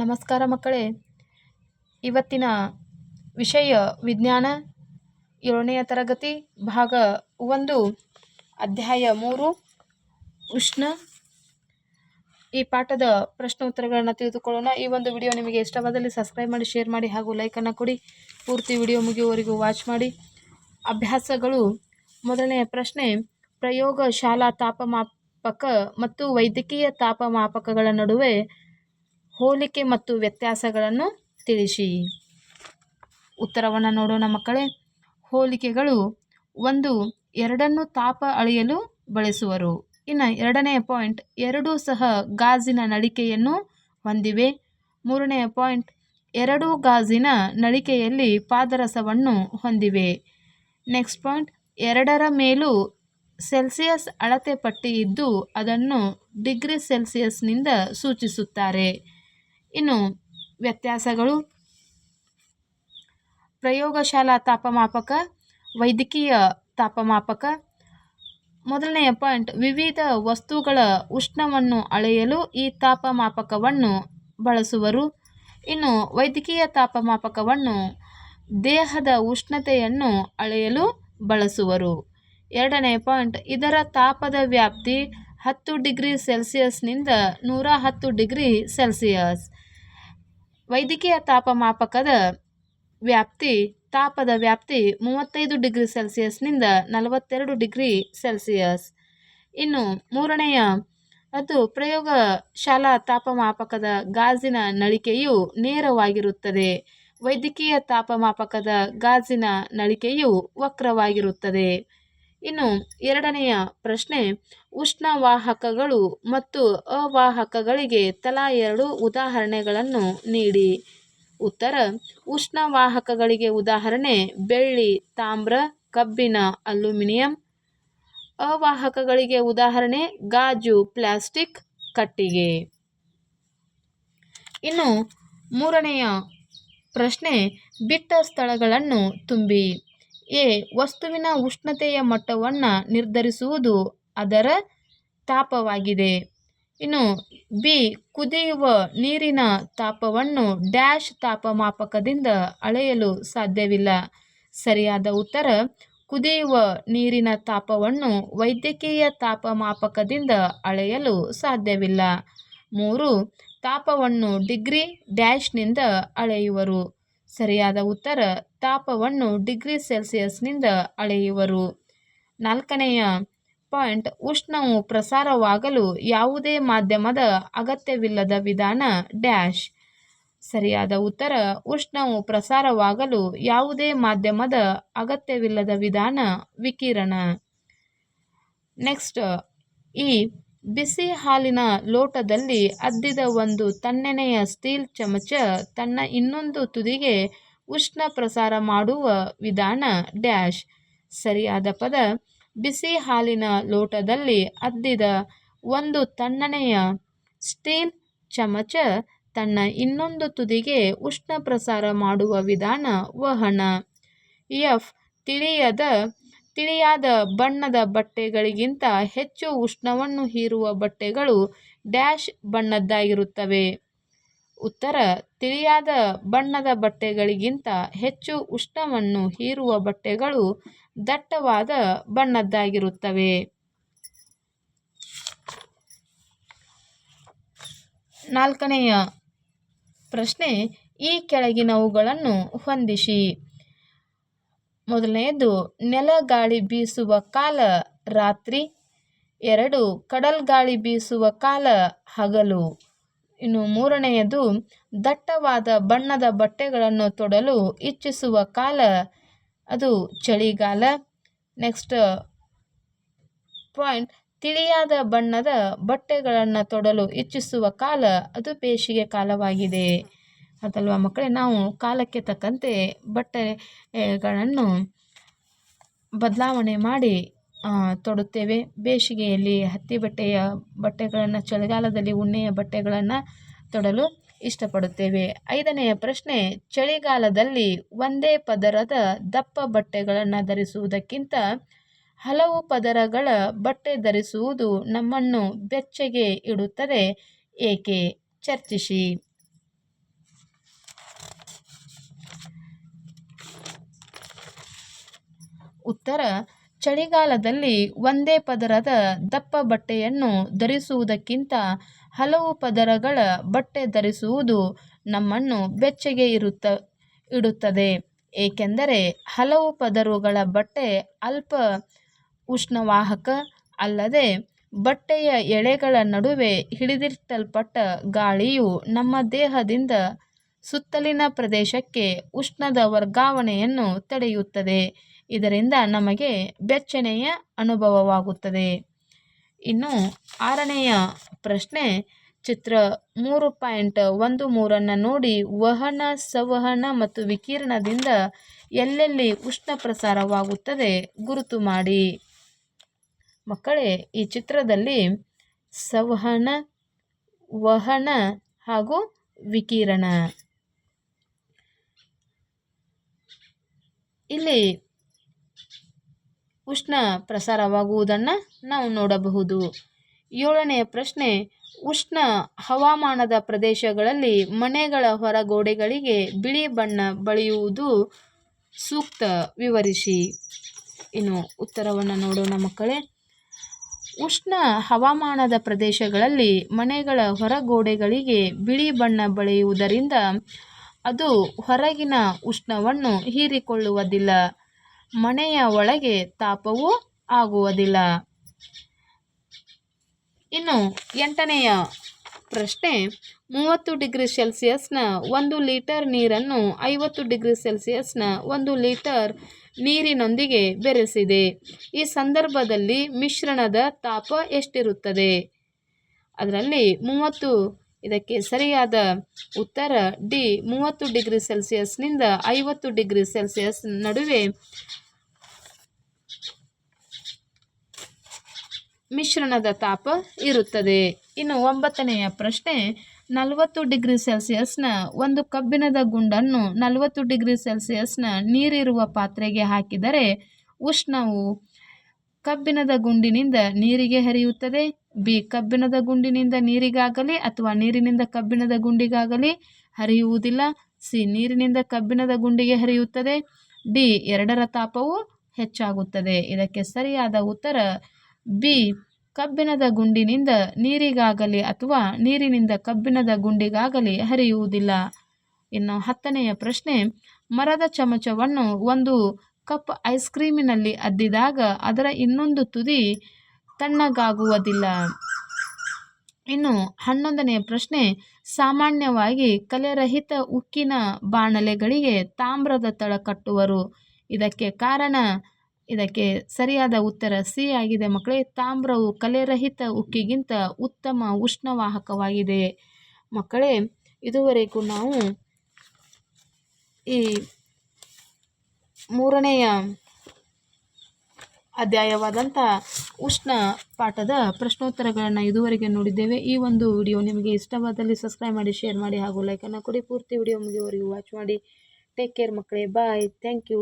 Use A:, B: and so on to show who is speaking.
A: ನಮಸ್ಕಾರ ಮಕ್ಕಳೇ. ಇವತ್ತಿನ ವಿಷಯ ವಿಜ್ಞಾನ ಏಳನೆಯ ತರಗತಿ ಭಾಗ ಒಂದು, ಅಧ್ಯಾಯ ಮೂರು, ಉಷ್ಣ. ಈ ಪಾಠದ ಪ್ರಶ್ನೆ ಉತ್ತರಗಳನ್ನು ತಿಳಿದುಕೊಳ್ಳೋಣ. ಈ ಒಂದು ವಿಡಿಯೋ ನಿಮಗೆ ಇಷ್ಟವಾದಲ್ಲಿ ಸಬ್ಸ್ಕ್ರೈಬ್ ಮಾಡಿ, ಶೇರ್ ಮಾಡಿ ಹಾಗೂ ಲೈಕನ್ನು ಕೊಡಿ. ಪೂರ್ತಿ ವಿಡಿಯೋ ಮುಗಿಯುವವರೆಗೂ ವಾಚ್ ಮಾಡಿ. ಅಭ್ಯಾಸಗಳು. ಮೊದಲನೆಯ ಪ್ರಶ್ನೆ, ಪ್ರಯೋಗಶಾಲಾ ತಾಪಮಾಪಕ ಮತ್ತು ವೈದ್ಯಕೀಯ ತಾಪಮಾಪಕಗಳ ನಡುವೆ ಹೋಲಿಕೆ ಮತ್ತು ವ್ಯತ್ಯಾಸಗಳನ್ನು ತಿಳಿಸಿ. ಉತ್ತರವನ್ನು ನೋಡೋಣ ಮಕ್ಕಳೇ. ಹೋಲಿಕೆಗಳು ಒಂದು ಎರಡನ್ನು ತಾಪ ಅಳೆಯಲು ಬಳಸುವರು. ಇನ್ನು ಎರಡನೆಯ ಪಾಯಿಂಟ್ ಎರಡೂ ಸಹ ಗಾಜಿನ ನಳಿಕೆಯನ್ನು ಹೊಂದಿವೆ. ಮೂರನೆಯ ಪಾಯಿಂಟ್ ಎರಡೂ ಗಾಜಿನ ನಳಿಕೆಯಲ್ಲಿ ಪಾದರಸವನ್ನು ಹೊಂದಿವೆ. ನೆಕ್ಸ್ಟ್ ಪಾಯಿಂಟ್ ಎರಡರ ಮೇಲೂ ಸೆಲ್ಸಿಯಸ್ ಅಳತೆ ಪಟ್ಟಿ ಇದ್ದು ಅದನ್ನು ಡಿಗ್ರಿ ಸೆಲ್ಸಿಯಸ್ನಿಂದ ಸೂಚಿಸುತ್ತಾರೆ. ಇನ್ನು ವ್ಯತ್ಯಾಸಗಳು. ಪ್ರಯೋಗಶಾಲಾ ತಾಪಮಾಪಕ, ವೈದ್ಯಕೀಯ ತಾಪಮಾಪಕ. ಮೊದಲನೆಯ ಪಾಯಿಂಟ್, ವಿವಿಧ ವಸ್ತುಗಳ ಉಷ್ಣವನ್ನು ಅಳೆಯಲು ಈ ತಾಪಮಾಪಕವನ್ನು ಬಳಸುವರು. ಇನ್ನು ವೈದ್ಯಕೀಯ ತಾಪಮಾಪಕವನ್ನು ದೇಹದ ಉಷ್ಣತೆಯನ್ನು ಅಳೆಯಲು ಬಳಸುವರು. ಎರಡನೇ ಪಾಯಿಂಟ್, ಇದರ ತಾಪದ ವ್ಯಾಪ್ತಿ ಹತ್ತು ಡಿಗ್ರಿ ಸೆಲ್ಸಿಯಸ್ನಿಂದ ನೂರ ಹತ್ತು ಡಿಗ್ರಿ ಸೆಲ್ಸಿಯಸ್. ವೈದ್ಯಕೀಯ ತಾಪಮಾಪಕದ ವ್ಯಾಪ್ತಿ, ತಾಪದ ವ್ಯಾಪ್ತಿ ಮೂವತ್ತೈದು ಡಿಗ್ರಿ ಸೆಲ್ಸಿಯಸ್ನಿಂದ ನಲವತ್ತೆರಡು ಡಿಗ್ರಿ ಸೆಲ್ಸಿಯಸ್. ಇನ್ನು ಮೂರನೆಯ, ಅದು ಪ್ರಯೋಗಶಾಲಾ ತಾಪಮಾಪಕದ ಗಾಜಿನ ನಳಿಕೆಯು ನೇರವಾಗಿರುತ್ತದೆ. ವೈದ್ಯಕೀಯ ತಾಪಮಾಪಕದ ಗಾಜಿನ ನಳಿಕೆಯು ವಕ್ರವಾಗಿರುತ್ತದೆ. ಇನ್ನು ಎರಡನೆಯ ಪ್ರಶ್ನೆ, ಉಷ್ಣವಾಹಕಗಳು ಮತ್ತು ಅವಾಹಕಗಳಿಗೆ ತಲಾ ಎರಡು ಉದಾಹರಣೆಗಳನ್ನು ನೀಡಿ. ಉತ್ತರ, ಉಷ್ಣವಾಹಕಗಳಿಗೆ ಉದಾಹರಣೆ, ಬೆಳ್ಳಿ, ತಾಮ್ರ, ಕಬ್ಬಿಣ, ಅಲ್ಯೂಮಿನಿಯಂ. ಅವಾಹಕಗಳಿಗೆ ಉದಾಹರಣೆ, ಗಾಜು, ಪ್ಲಾಸ್ಟಿಕ್, ಕಟ್ಟಿಗೆ. ಇನ್ನು ಮೂರನೆಯ ಪ್ರಶ್ನೆ, ಬಿಟ್ಟ ಸ್ಥಳಗಳನ್ನು ತುಂಬಿ. ಎ ವಸ್ತುವಿನ ಉಷ್ಣತೆಯ ಮಟ್ಟವನ್ನು ನಿರ್ಧರಿಸುವುದು ಅದರ ತಾಪವಾಗಿದೆ. ಇನ್ನು, ಬಿ, ಕುದಿಯುವ ನೀರಿನ ತಾಪವನ್ನು ಡ್ಯಾಶ್ ತಾಪಮಾಪಕದಿಂದ ಅಳೆಯಲು ಸಾಧ್ಯವಿಲ್ಲ. ಸರಿಯಾದ ಉತ್ತರ, ಕುದಿಯುವ ನೀರಿನ ತಾಪವನ್ನು ವೈದ್ಯಕೀಯ ತಾಪಮಾಪಕದಿಂದ ಅಳೆಯಲು ಸಾಧ್ಯವಿಲ್ಲ. ಮೂರು, ತಾಪವನ್ನು ಡಿಗ್ರಿ ಡ್ಯಾಶ್ನಿಂದ ಅಳೆಯುವರು. ಸರಿಯಾದ ಉತ್ತರ, ತಾಪವನ್ನು ಡಿಗ್ರಿ ಸೆಲ್ಸಿಯಸ್ನಿಂದ ಅಳೆಯುವರು. ನಾಲ್ಕನೆಯ ಪಾಯಿಂಟ್, ಉಷ್ಣವು ಪ್ರಸಾರವಾಗಲು ಯಾವುದೇ ಮಾಧ್ಯಮದ ಅಗತ್ಯವಿಲ್ಲದ ವಿಧಾನ ಡ್ಯಾಶ್. ಸರಿಯಾದ ಉತ್ತರ, ಉಷ್ಣವು ಪ್ರಸಾರವಾಗಲು ಯಾವುದೇ ಮಾಧ್ಯಮದ ಅಗತ್ಯವಿಲ್ಲದ ವಿಧಾನ ವಿಕಿರಣ. ನೆಕ್ಸ್ಟ್, ಈ ಬಿಸಿ ಹಾಲಿನ ಲೋಟದಲ್ಲಿ ಅದ್ದಿದ ಒಂದು ತಣ್ಣನೆಯ ಸ್ಟೀಲ್ ಚಮಚ ತನ್ನ ಇನ್ನೊಂದು ತುದಿಗೆ ಉಷ್ಣ ಪ್ರಸಾರ ಮಾಡುವ ವಿಧಾನ ಡ್ಯಾಶ್. ಸರಿಯಾದ ಪದ. ಬಿಸಿ ಹಾಲಿನ ಲೋಟದಲ್ಲಿ ಅದ್ದಿದ ಒಂದು ತಣ್ಣನೆಯ ಸ್ಟೀಲ್ ಚಮಚ ತನ್ನ ಇನ್ನೊಂದು ತುದಿಗೆ ಉಷ್ಣ ಪ್ರಸಾರ ಮಾಡುವ ವಿಧಾನ ವಹನ. ಎಫ್. ತಿಳಿಯದ ತಿಳಿಯಾದ ಬಣ್ಣದ ಬಟ್ಟೆಗಳಿಗಿಂತ ಹೆಚ್ಚು ಉಷ್ಣವನ್ನು ಹೀರುವ ಬಟ್ಟೆಗಳು ಡ್ಯಾಶ್ ಬಣ್ಣದ್ದಾಗಿರುತ್ತವೆ. ಉತ್ತರ, ತಿಳಿಯಾದ ಬಣ್ಣದ ಬಟ್ಟೆಗಳಿಗಿಂತ ಹೆಚ್ಚು ಉಷ್ಣವನ್ನು ಹೀರುವ ಬಟ್ಟೆಗಳು ದಟ್ಟವಾದ ಬಣ್ಣದ್ದಾಗಿರುತ್ತವೆ. ನಾಲ್ಕನೆಯ ಪ್ರಶ್ನೆ, ಈ ಕೆಳಗಿನವುಗಳನ್ನು ಹೊಂದಿಸಿ. ಮೊದಲನೆಯದು, ನೆಲ ಗಾಳಿ ಬೀಸುವ ಕಾಲ ರಾತ್ರಿ. ಎರಡು ಕಡಲ್ಗಾಳಿ ಬೀಸುವ ಕಾಲ ಹಗಲು. ಇನ್ನು ಮೂರನೆಯದು, ದಟ್ಟವಾದ ಬಣ್ಣದ ಬಟ್ಟೆಗಳನ್ನು ತೊಡಲು ಇಚ್ಛಿಸುವ ಕಾಲ, ಅದು ಚಳಿಗಾಲ. ನೆಕ್ಸ್ಟ್, ಪಾಯಿಂಟ್, ತಿಳಿಯಾದ ಬಣ್ಣದ ಬಟ್ಟೆಗಳನ್ನು ತೊಡಲು ಇಚ್ಛಿಸುವ ಕಾಲ, ಅದು ಬೇಸಿಗೆ ಕಾಲವಾಗಿದೆ. ಅದಲ್ವಾ ಮಕ್ಕಳೇ? ನಾವು ಕಾಲಕ್ಕೆ ತಕ್ಕಂತೆ ಬಟ್ಟೆಗಳನ್ನು ಬದಲಾವಣೆ ಮಾಡಿ ತೊಡುತ್ತೇವೆ. ಬೇಸಿಗೆಯಲ್ಲಿ ಹತ್ತಿ ಬಟ್ಟೆಯ ಬಟ್ಟೆಗಳನ್ನು, ಚಳಿಗಾಲದಲ್ಲಿ ಉಣ್ಣೆಯ ಬಟ್ಟೆಗಳನ್ನು ತೊಡಲು ಇಷ್ಟಪಡುತ್ತೇವೆ. ಐದನೆಯ ಪ್ರಶ್ನೆ, ಚಳಿಗಾಲದಲ್ಲಿ ಒಂದೇ ಪದರದ ದಪ್ಪ ಬಟ್ಟೆಗಳನ್ನು ಧರಿಸುವುದಕ್ಕಿಂತ ಹಲವು ಪದರಗಳ ಬಟ್ಟೆ ಧರಿಸುವುದು ನಮ್ಮನ್ನು ಬೆಚ್ಚಗೆ ಇಡುತ್ತದೆ. ಏಕೆ? ಚರ್ಚಿಸಿ. ಉತ್ತರ, ಚಳಿಗಾಲದಲ್ಲಿ ಒಂದೇ ಪದರದ ದಪ್ಪ ಬಟ್ಟೆಯನ್ನು ಧರಿಸುವುದಕ್ಕಿಂತ ಹಲವು ಪದರಗಳ ಬಟ್ಟೆ ಧರಿಸುವುದು ನಮ್ಮನ್ನು ಬೆಚ್ಚಗೆ ಇರುತ್ತ, ಇಡುತ್ತದೆ. ಏಕೆಂದರೆ ಹಲವು ಪದರುಗಳ ಬಟ್ಟೆ ಅಲ್ಪ ಉಷ್ಣವಾಹಕ ಅಲ್ಲದೆ ಬಟ್ಟೆಯ ಎಳೆಗಳ ನಡುವೆ ಹಿಡಿದಿಟ್ಟಲ್ಪಟ್ಟ ಗಾಳಿಯು ನಮ್ಮ ದೇಹದಿಂದ ಸುತ್ತಲಿನ ಪ್ರದೇಶಕ್ಕೆ ಉಷ್ಣದ ವರ್ಗಾವಣೆಯನ್ನು ತಡೆಯುತ್ತದೆ. ಇದರಿಂದ ನಮಗೆ ಬೆಚ್ಚನೆಯ ಅನುಭವವಾಗುತ್ತದೆ. ಇನ್ನು ಆರನೆಯ ಪ್ರಶ್ನೆ, ಚಿತ್ರ ಮೂರು ಪಾಯಿಂಟ್ ಒಂದು ಮೂರನ್ನು ನೋಡಿ ವಹನ, ಸಂವಹನ ಮತ್ತು ವಿಕಿರಣದಿಂದ ಎಲ್ಲೆಲ್ಲಿ ಉಷ್ಣ ಪ್ರಸಾರವಾಗುತ್ತದೆ ಗುರುತು ಮಾಡಿ. ಮಕ್ಕಳೇ, ಈ ಚಿತ್ರದಲ್ಲಿ ಸಂವಹನ, ವಹನ ಹಾಗೂ ವಿಕಿರಣ. ಇಲ್ಲಿ ಉಷ್ಣ ಪ್ರಸಾರವಾಗುವುದನ್ನು ನಾವು ನೋಡಬಹುದು. ಏಳನೆಯ ಪ್ರಶ್ನೆ, ಉಷ್ಣ ಹವಾಮಾನದ ಪ್ರದೇಶಗಳಲ್ಲಿ ಮನೆಗಳ ಹೊರಗೋಡೆಗಳಿಗೆ ಬಿಳಿ ಬಣ್ಣ ಬಳಿಯುವುದು ಸೂಕ್ತ? ವಿವರಿಸಿ. ಇನ್ನು ಉತ್ತರವನ್ನು ನೋಡೋಣ ಮಕ್ಕಳೇ. ಉಷ್ಣ ಹವಾಮಾನದ ಪ್ರದೇಶಗಳಲ್ಲಿ ಮನೆಗಳ ಹೊರಗೋಡೆಗಳಿಗೆ ಬಿಳಿ ಬಣ್ಣ ಬಳಿಯುವುದರಿಂದ ಅದು ಹೊರಗಿನ ಉಷ್ಣವನ್ನು ಹೀರಿಕೊಳ್ಳುವುದಿಲ್ಲ. ಮನೆಯ ಒಳಗೆ ತಾಪವು ಆಗುವುದಿಲ್ಲ. ಇನ್ನು ಎಂಟನೆಯ ಪ್ರಶ್ನೆ, ಮೂವತ್ತು ಡಿಗ್ರಿ ಸೆಲ್ಸಿಯಸ್ನ ಒಂದು ಲೀಟರ್ ನೀರನ್ನು ಐವತ್ತು ಡಿಗ್ರಿ ಸೆಲ್ಸಿಯಸ್ನ ಒಂದು ಲೀಟರ್ ನೀರಿನೊಂದಿಗೆ ಬೆರೆಸಿದೆ. ಈ ಸಂದರ್ಭದಲ್ಲಿ ಮಿಶ್ರಣದ ತಾಪ ಎಷ್ಟಿರುತ್ತದೆ? ಅದರಲ್ಲಿ ಮೂವತ್ತು ಇದಕ್ಕೆ ಸರಿಯಾದ ಉತ್ತರ ಡಿ, ಮೂವತ್ತು ಡಿಗ್ರಿ ಸೆಲ್ಸಿಯಸ್ನಿಂದ ಐವತ್ತು ಡಿಗ್ರಿ ಸೆಲ್ಸಿಯಸ್ ನಡುವೆ ಮಿಶ್ರಣದ ತಾಪ ಇರುತ್ತದೆ. ಇನ್ನು ಒಂಬತ್ತನೆಯ ಪ್ರಶ್ನೆ, ನಲವತ್ತು ಡಿಗ್ರಿ ಸೆಲ್ಸಿಯಸ್ನ ಒಂದು ಕಬ್ಬಿಣದ ಗುಂಡನ್ನು ನಲವತ್ತು ಡಿಗ್ರಿ ಸೆಲ್ಸಿಯಸ್ನ ನೀರಿರುವ ಪಾತ್ರೆಗೆ ಹಾಕಿದರೆ ಉಷ್ಣವು ಕಬ್ಬಿಣದ ಗುಂಡಿನಿಂದ ನೀರಿಗೆ ಹರಿಯುತ್ತದೆ. ಬಿ ಕಬ್ಬಿಣದ ಗುಂಡಿನಿಂದ ನೀರಿಗಾಗಲಿ ಅಥವಾ ನೀರಿನಿಂದ ಕಬ್ಬಿಣದ ಗುಂಡಿಗಾಗಲಿ ಹರಿಯುವುದಿಲ್ಲ. ಸಿ ನೀರಿನಿಂದ ಕಬ್ಬಿಣದ ಗುಂಡಿಗೆ ಹರಿಯುತ್ತದೆ. ಡಿ ಎರಡರ ತಾಪವು ಹೆಚ್ಚಾಗುತ್ತದೆ. ಇದಕ್ಕೆ ಸರಿಯಾದ ಉತ್ತರ ಬಿ ಕಬ್ಬಿಣದ ಗುಂಡಿನಿಂದ ನೀರಿಗಾಗಲಿ ಅಥವಾ ನೀರಿನಿಂದ ಕಬ್ಬಿಣದ ಗುಂಡಿಗಾಗಲಿ ಹರಿಯುವುದಿಲ್ಲ. ಇನ್ನು ಹತ್ತನೆಯ ಪ್ರಶ್ನೆ, ಮರದ ಚಮಚವನ್ನು ಒಂದು ಕಪ್ ಐಸ್ ಕ್ರೀಮಿನಲ್ಲಿ ಅದ್ದಿದಾಗ ಅದರ ಇನ್ನೊಂದು ತುದಿ ತಣ್ಣಗಾಗುವುದಿಲ್ಲ. ಇನ್ನು ಹನ್ನೊಂದನೆಯ ಪ್ರಶ್ನೆ, ಸಾಮಾನ್ಯವಾಗಿ ಕಲೆರಹಿತ ಉಕ್ಕಿನ ಬಾಣಲೆಗಳಿಗೆ ತಾಮ್ರದ ತಳ ಕಟ್ಟುವರು. ಇದಕ್ಕೆ ಕಾರಣ, ಇದಕ್ಕೆ ಸರಿಯಾದ ಉತ್ತರ ಸಿ ಆಗಿದೆ ಮಕ್ಕಳೇ. ತಾಮ್ರವು ಕಲೆರಹಿತ ಉಕ್ಕಿಗಿಂತ ಉತ್ತಮ ಉಷ್ಣವಾಹಕವಾಗಿದೆ. ಮಕ್ಕಳೇ, ಇದುವರೆಗೂ ನಾವು ಈ ಮೂರನೆಯ ಅಧ್ಯಾಯವಾದಂಥ ಉಷ್ಣ ಪಾಠದ ಪ್ರಶ್ನೋತ್ತರಗಳನ್ನು ಇದುವರೆಗೆ ನೋಡಿದ್ದೇವೆ. ಈ ಒಂದು ವಿಡಿಯೋ ನಿಮಗೆ ಇಷ್ಟವಾದಲ್ಲಿ ಸಬ್ಸ್ಕ್ರೈಬ್ ಮಾಡಿ ಶೇರ್ ಮಾಡಿ ಹಾಗೂ ಲೈಕನ್ನು ಕೊಡಿ. ಪೂರ್ತಿ ವಿಡಿಯೋ ಮುಗಿಯುವವರೆಗೂ ವಾಚ್ ಮಾಡಿ. ಟೇಕ್ ಕೇರ್ ಮಕ್ಕಳೇ. Bye thank you